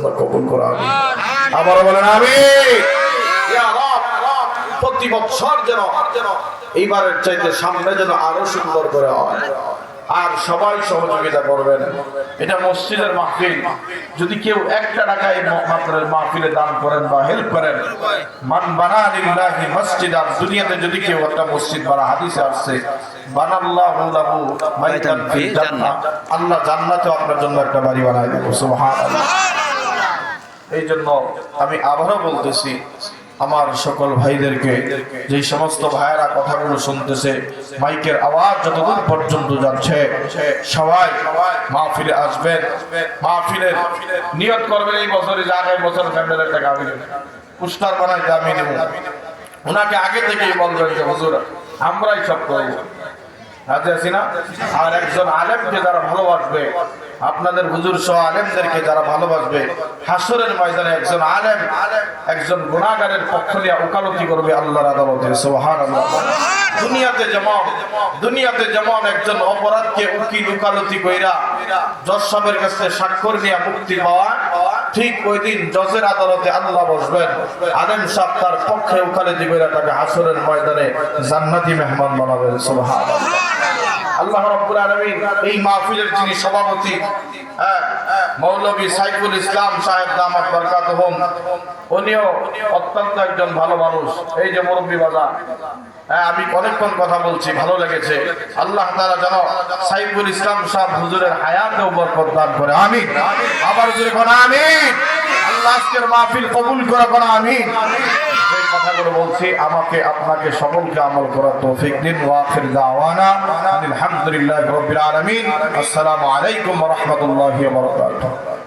জন্য কবুল করা আমি বলেন আমি প্রতি বছর যেন, এইবারের চাইতে সামনে যেন আরও সুন্দর করে হয়। আর সবাই সহযোগিতা করবেন। এটা মসজিদের মাহফিল। যদি কেউ একটা টাকায় মাত্রের মাহফিলে দান করেন বা হেল্প করেন, মান বানা লিল্লাহি মসজিদান, দুনিয়াতে যদি কেউ একটা মসজিদ বানা, হাদিসে আসছে, বানাল্লাহু লাহু বাইতান জান্নাহ। আল্লাহ জান্নাতে আপনার জন্য একটা বাড়ি বানায় দেব, সুবহানাল্লাহ। এই জন্য আমি আবারও বলতেছি, আমার সকল ভাইদেরকে যে সমস্ত ভাইয়েরা কথাগুলো শুনতেছে, মাইকের আওয়াজ যতদূর পর্যন্ত যাচ্ছে, সবাই মাহফিলে আসবেন, মাহফিলের নিয়ত করবেন এই বছরে যে আগামী বছর ফ্যামিলির টাকা আমি পুস্টার বানাইতে আমি দেব ওনাকে আগে থেকেই বলবেন যে, হুজুর, আমরাই সব করব রাজি আছি আর একজন আলেমকে যারা ভালোবাসবে, আপনাদের হুজুর সহ আলেমদেরকে যারা ভালোবাসবে হাসরের ময়দানে একজন আলেম, একজন গুণাগারের পক্ষ নিয়ে ওকালতি করবে আল্লাহর আদালতে। সুবহানাল্লাহ। দুনিয়াতে যেমন দুনিয়াতে যেমন একজন অপরাধকে উকিল উকালতি কইরা জজ সাহেবের কাছে স্বাক্ষর নিয়ে মুক্তি পাওয়া, ঠিক ওই দিন জজের আদালতে আল্লাহ বসবেন। আলেম সাহেব তার পক্ষে উকালতি কইরা তাকে হাসরের ময়দানে জান্নাতি মেহমান বানাবেন। সুবহানাল্লাহ। আল্লাহ রাব্বুল আলামিন এই মাহফিলের যিনি সভাপতি হ্যাঁ মৌলভী সাইফুল ইসলাম সাহেব দামাত বরকাতুহুম উনিও অত্যন্ত একজন ভালো মানুষ। এই যে মুরব্বী বাজার হ্যাঁ আমি অনেকক্ষণ কথা বলছি, ভালো লেগেছে। আল্লাহ তাআলা যেন সাইফুল ইসলাম সাহেব হুজুরের হায়াতেও বরকত দান করে। আমিন। আবার জোরে কোন আমিন। আল্লাহ আজকের মাহফিল কবুল করে কোন আমিন। এই বলছি, আমাকে, আপনাকে সকলকে আমল করার তৌফিক দিন। ওয়াখির দাওয়ানা আলহামদুলিল্লাহ রাব্বিল আলামিন। আসসালামু আলাইকুম ওয়া রাহমাতুল্লাহি ওয়া বারাকাতুহু।